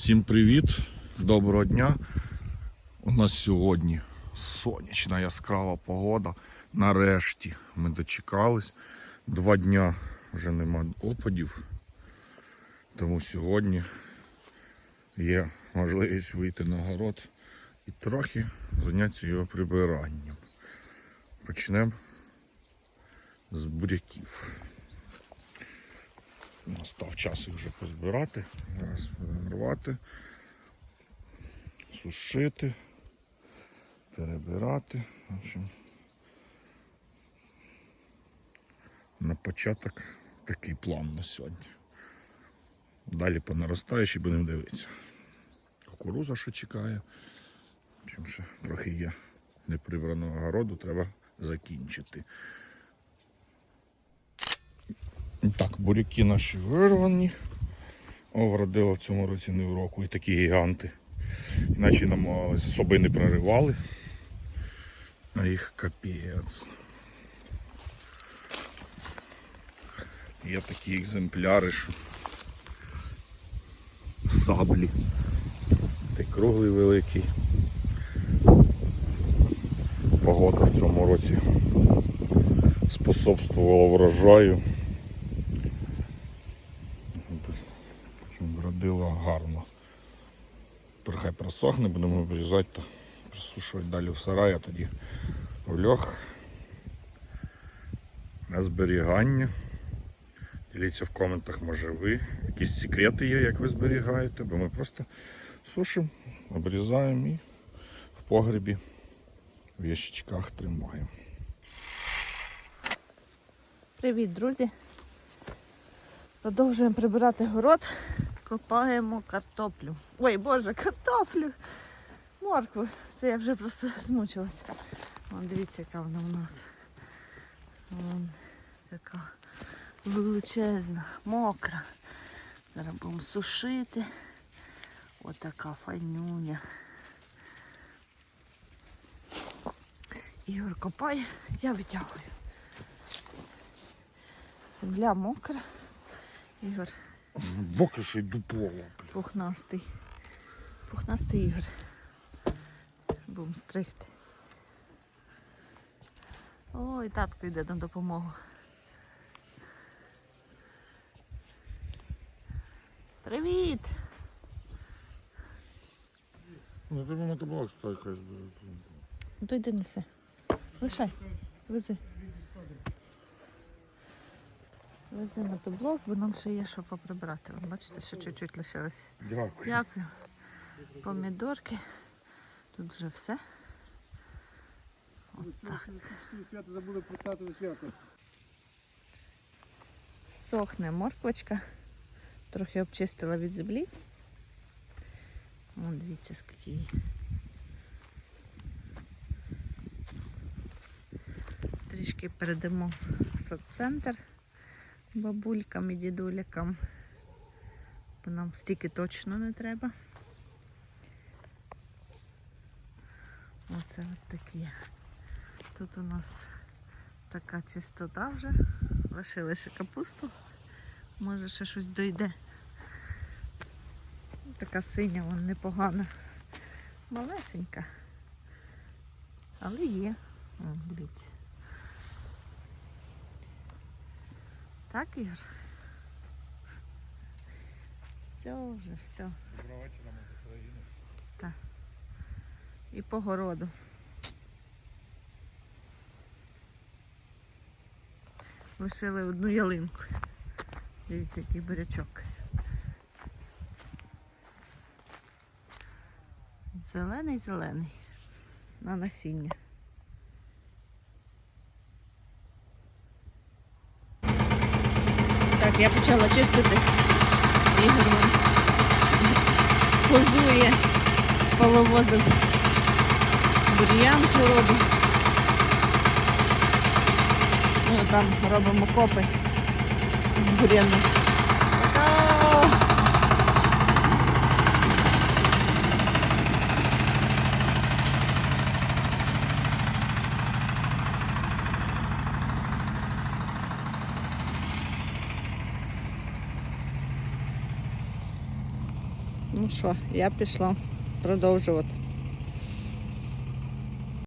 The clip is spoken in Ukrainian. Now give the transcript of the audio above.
Всім привіт, доброго дня. У нас сьогодні сонячна яскрава погода. Нарешті ми дочекались. Два дня вже нема опадів. Тому сьогодні є можливість вийти на город і трохи зайнятися його прибиранням. Почнемо з буряків. Настав час їх вже позбирати. Зараз будемо сушити, перебирати. В общем, на початок такий план на сьогодні. Далі по наростаючій будемо дивитися. Кукуруза ще чекає. Общем, ще трохи є неприбраного городу, треба закінчити. Так, буряки наші вирвані. О, вродило в цьому році не в року і такі гіганти. Іначе намагалися, соби не проривали. А їх капець. Є такі екземпляри, що саблі. Та круглий великий. Погода в цьому році способствувала врожаю. Вродило гарно. Хай просохне, будемо обрізати та присушувати далі в сарай, а тоді в льох на зберігання. Діліться в коментах, може ви якісь секрети є, як ви зберігаєте, бо ми просто сушимо, обрізаємо і в погребі в ящичках тримаємо. Привіт, друзі! Продовжуємо прибирати город, копаємо картоплю. Ой, боже, картоплю! Моркву. Це я вже просто змучилася. Вон, дивіться, яка вона у нас. Вон, така величезна, мокра. Зараз будемо сушити. Отака файнюня. Ігор копає, я витягую. Земля мокра. Ігор Боки ще й дупло. пухнастий. Пухнастий Ігор. Будемо стригти. Ой, татко йде на допомогу. Привіт! Ну, тебе мотоблок стой, хай збере. Ну то йди неси. Лишай, вези. Вези мотоблок, бо нам ще є що поприбирати. Вон, бачите, ще чуть-чуть лишилось. Дякую. Дякую. Помідорки. Тут вже все. Свято забули про татове свято. Сохне морквочка. Трохи обчистила від землі. Вон дивіться, скільки її. Трішки передамо в соццентр бабулькам і дідулякам. Бо нам стільки точно не треба. Оце от такі. Тут у нас така чистота вже. Лишили ще капусту. Може ще щось дойде. Така синя, вон непогана. Малесенька. Але є. О, дивіться. Так, Ігор? Все вже, все. Доброго вечора, ми з України. І по городу. Лишили одну ялинку. Дивіться, який бурячок. Зелений зелений на насіння. Так, я почала чистити. Вон позує, половозив бур'ян робить. Ну, там робимо копи з бур'яну. Така. Ну що, я пішла продовжувати.